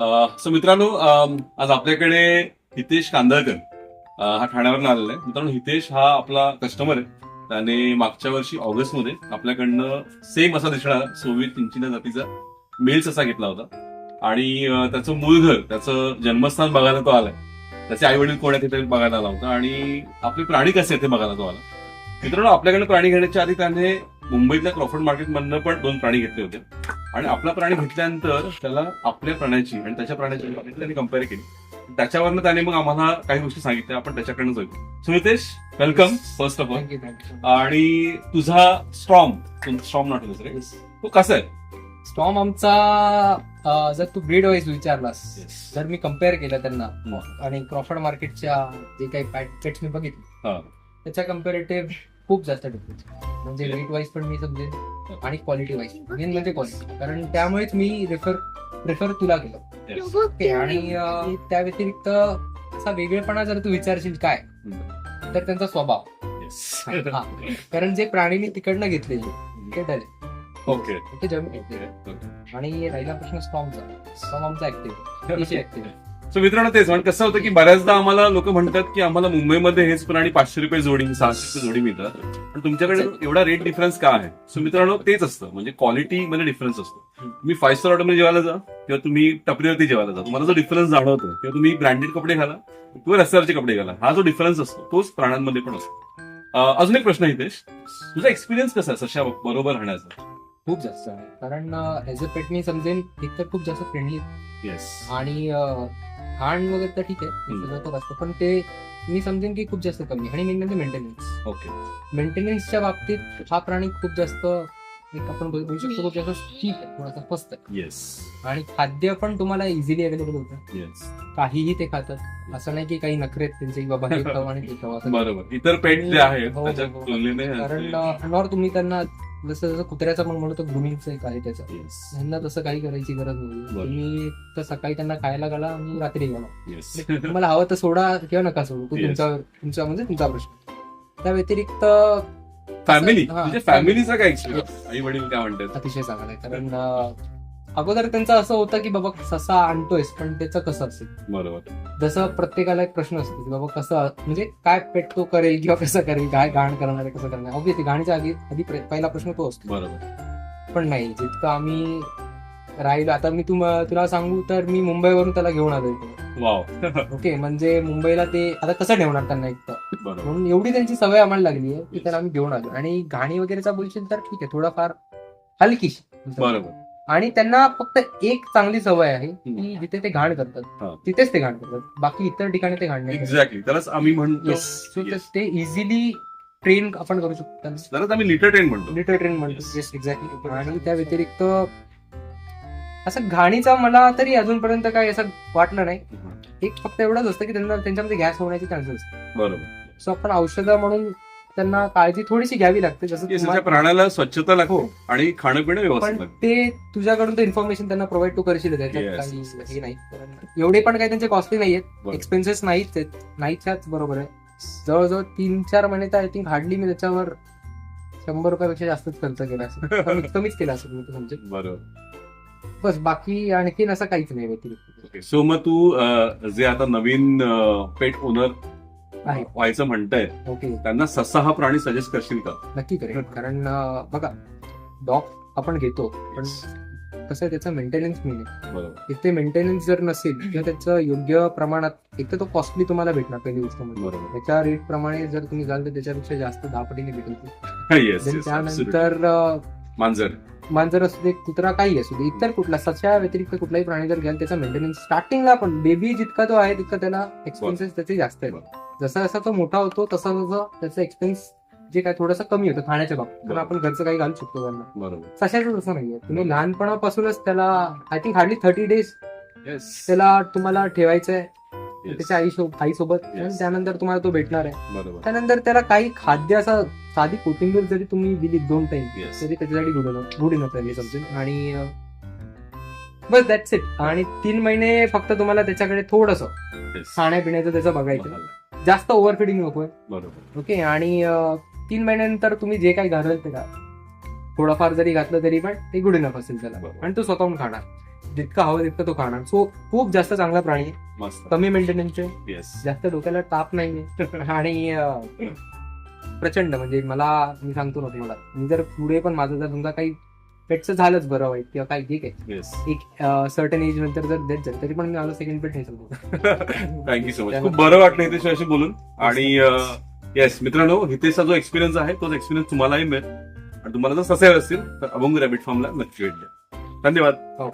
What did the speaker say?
So मित्रांनो आज आपल्याकडे हितेश कांदळकर हा ठाण्यावरून आलेला आहे. मित्रांनो हितेश हा आपला कस्टमर आहे. त्याने मागच्या वर्षी ऑगस्टमध्ये आपल्याकडनं सेम असा दिसणारा सोवियत इंचिना जातीचा मेल्स असा घेतला होता. आणि त्याचं मूळ घर त्याचं जन्मस्थान बघायला तो आलाय. त्याचे आई वडील कोण आहेत बघायला आला होता. आणि आपले प्राणी कसे आहेत ते बघायला तो आला. मित्रांनो आपल्याकडे प्राणी घेण्याच्या आधी त्याने मुंबईतल्या क्रॉफर्ड मार्केटमधनं पण दोन प्राणी घेतले होते. आणि आपला प्राणी घेतल्यानंतर त्याला आपल्या प्राण्याची आणि त्याच्या प्राण्याची त्याने कंपेअर केली. त्याच्यावरनं त्याने मग आम्हाला काही गोष्टी सांगितल्या. आपण त्याच्याकडनं जाऊ so Nitesh welcome first of all आणि तुझा स्ट्रॉम स्ट्रॉम नॉट रे. तो कसा आहे? स्टॉम आमचा जर तू ब्रीड वाईज विचारलास. जर मी कंपेअर केलं त्यांना. आणि क्रॉफर्ड मार्केटच्या जे काही पेट्स मी बघितले. त्याच्या कम्पेरेटिव्ह खूप जास्त डिफरन्स म्हणजे. रेट वाईज पण मी समजेन आणि क्वालिटी वाईज मेन म्हणजे क्वालिटी कारण त्यामुळेच मी रेफर प्रेफर तुला केलं. ओके आणि त्या व्यतिरिक्त असा वेगळेपणा जर तू विचारशील काय तर त्यांचा स्वभाव. कारण जे प्राणी मी तिकडनं घेतलेले ते डले ओके आणि राहिला प्रश्न स्टॉमचा. स्टॉम आमचा ऍक्टिव्ह ऍक्टिव्ह सो मित्रांनो तेच म्हणजे कसं होतं की बऱ्याचदा आम्हाला लोक म्हणतात की आम्हाला मुंबईमध्ये हेच प्राणी पाचशे रुपये जोडी सहाशे रुपये जोडी मिळतात. पण तुमच्याकडे एवढा रेट डिफरन्स का आहे? सो मित्रांनो तेच असतं. म्हणजे क्वालिटी मध्ये डिफरन्स असतो. तुम्ही फाईव्ह स्टार हॉटेलमध्ये जेवायला जा किंवा तुम्ही टपरीवरती जेवायला जा. तुम्हाला जो डिफरन्स जाणवतो किंवा तुम्ही ब्रँडेड कपडे घाला किंवा रस्त्यावरचे कपडे घाला हा जो डिफरन्स असतो तोच प्राण्यांमध्ये पण असतो. अजून एक प्रश्न हितेश. तुझा एक्सपिरियन्स कसा आहे सशा बरोबर राहण्याचा? खूप जास्त आहे. कारण ऍज अ पेट मी समजेन एक तर खूप जास्त फ्रेंडली येस आणि घाण वगैरे तर ठीक आहे. सगळं तर असतं. पण ते मी समजेन की खूप जास्त कमी आहे. आणि मेन म्हणजे मेंटेनन्स ओके मेंटेनन्सच्या बाबतीत हा प्राणी खूप जास्त एक आपण बोलू शकतो खूप जास्त ठीक आहे. थोडासा फस्त आहे. येस आणि खाद्य पण तुम्हाला इझिली अवेलेबल होतं. येस काहीही ते खातात. असं नाही की काही नखरेत त्यांचे की बाबा हे खाऊ आणि ते खाऊ असं नाही. बरोबर. इतर पेट जे आहेत हो, हो, हो. कारण अनवर तुम्ही त्यांना जसं जसं कुत्र्याचं पण म्हणतो ग्रुमिंगचं एक आहे त्याचं. त्यांना तसं काही करायची गरज नाही. तुम्ही तर सकाळी त्यांना खायला घाला आणि रात्री घाला तुम्हाला हवं तर सोडा किंवा नका सोडू. तो. तुमचा तुमचा म्हणजे तुमचा प्रश्न. त्या व्यतिरिक्त फॅमिली हा, म्हणजे फॅमिलीचा काय आई वडील काय म्हणतात? अतिशय चांगला आहे. कारण अगोदर त्यांचं असं होतं की बाबा ससा आणतोयस पण त्याचं कसं असेल? बरोबर. जसं प्रत्येकाला एक प्रश्न असतो की बाबा कसं म्हणजे काय पेट तो करेल किंवा कसं करेल काय घाण करणार आहे कसं करणार ऑब्विसली घाणीच्या आधी आधी प्रे- पहिला प्रश्न तो असतो. बरोबर. पण नाही जितकं आम्ही राहिलो आता मी तुम तुला सांगू तर मी मुंबईवरून त्याला घेऊन आलो वाव. ओके म्हणजे मुंबईला ते आता कसं ठेवणार त्यांना एक तर? बरोबर. म्हणून एवढी त्यांची सवय आम्हाला लागली आहे की त्याला आम्ही घेऊन आलो आणि घाणी वगैरेचा बोलशील तर ठीक आहे थोडाफार हलकीशी. बरोबर. आणि त्यांना फक्त एक चांगली सवय आहे की जिथे ते घाण हा. करतात तिथेच ते घाण करतात. बाकी इतर ठिकाणी ते घाण नाही करत. एक्झॅक्टली त्यालाच आम्ही म्हणतो. Yes. So Yes. ते इझिली ट्रेन आपण करू शकतो. त्यालाच आम्ही लिटर ट्रेन म्हणतो. लिटर ट्रेन म्हणतो. Yes. येस एक्झॅक्टली आणि त्या व्यतिरिक्त असं घाणीचा मला तरी अजूनपर्यंत काही असं वाटलं नाही. एक फक्त एवढंच असतं की त्यांना त्यांच्यामध्ये गॅस होण्याचे चान्सेस असतात. बरोबर. सो आपण औषधं म्हणून त्यांना काळजी थोडीशी घ्यावी लागते जसं प्राण्याला स्वच्छता लागते हो. आणि खाणं पिणं व्यवस्थित ते तुझ्याकडून तर इन्फॉर्मेशन त्यांना प्रोव्हाइड तू करशील हे नाही. एवढे पण काही त्यांचे कॉस्टली नाहीयेत. एक्सपेन्सेस नाहीच आहेत नाहीच्याच बरोबर आहे. जवळजवळ तीन चार महिने तर आय थिंक हार्डली मी त्याच्यावर शंभर रुपयापेक्षा जास्तच खर्च केला असेल. कमीत कमीच केला असेल मी तर म्हणजे. बरोबर. बस बाकी आणखीन असं काहीच नाही व्यतिरिक्त. सो मग तू जे आता नवीन पेट ओनर आहे. व्हायचं म्हणताय. ओके. त्यांना ससा हा प्राणी सजेस्ट करशील का? नक्की करेल कारण अं, बघा डॉग आपण घेतो पण कसं आहे त्याचं मेंटेनन्स मेन आहे. बरोबर. इथे मेंटेनन्स जर नसेल किंवा त्याचं योग्य प्रमाणात एक तर तो कॉस्टली तुम्हाला भेटणार पहिली गोष्ट म्हणजे. बरोबर. त्याच्या रेट प्रमाणे जर तुम्ही जाल तर त्याच्यापेक्षा जास्त दहा पटीने भेटेल येस Then त्यानंतर अं, मांजर. मांजर असू दे कुत्रा काही असू दे इतर कुठला सच्या व्यतिरिक्त कुठलाही प्राणी जर घ्याल त्याचा मेंटेनन्स स्टार्टिंगला पण बेबी जितका तो आहे तितका त्याला एक्सपेन्सेस त्याचे जास्त आहेत. जसा जसा तो मोठा होतो तसा तसा त्याचा एक्सपेन्स जे काय थोडंसं कमी होतं खाण्याच्या बाबतीत. कारण आपण घरचं काही घालू शकतो त्यांना. बरोबर. सशाचं तसं नाहीये. तुम्ही लहानपणापासूनच त्याला I think hardly thirty days yes त्याला तुम्हाला ठेवायचं आहे त्याच्या आई सोबत आणि Yes. त्यानंतर तुम्हाला तो भेटणार आहे. बरोबर. त्यानंतर त्याला काही खाद्य असं साधी कोथिंबीर जरी तुम्ही दिली दोन टाइम येस तरी त्याच्यासाठी गुड इनफ गुड इनफ आहे समजेल आणि अं, बस दॅट्स इट आणि तीन महिने फक्त तुम्हाला त्याच्याकडे थोडस खाण्यापिण्याचं त्याचं बघायचं. जास्त ओव्हरफिडिंग नकोय बरोबर. ओके आणि तीन महिन्यानंतर तुम्ही जे काही घालाल ते घाल थोडंफार जरी घातलं तरी पण ते गुड इनफ असेल त्याला. आणि तो स्वतःहून खाणार. जितकं हवं तितकं तो खाणार. सो खूप जास्त चांगला प्राणी आहे. कमी मेंटेनन्सचे जास्त डोक्याला ताप नाहीये. आणि प्रचंड म्हणजे मला मी सांगतो ना तुम्हाला मी जर पुढे पण माझं जर समजा काही पेटचं झालंच बरं वाईट किंवा काही ठीक आहे. एक सर्टन एज नंतर जर डेथ झालं तरी पण मी माझं सेकंड पेट हे समजतो थँक्यू सो मच खूप बरं वाटलं हितेशशी बोलून. आणि येस मित्रांनो हितेशचा जो एक्सपिरियन्स आहे तोच एक्सपिरियन्स तुम्हालाही मिळेल. आणि तुम्हाला जर ससे असतील तर अभंग रॅबिट फार्मला नक्की भेट द्या. धन्यवाद. हो.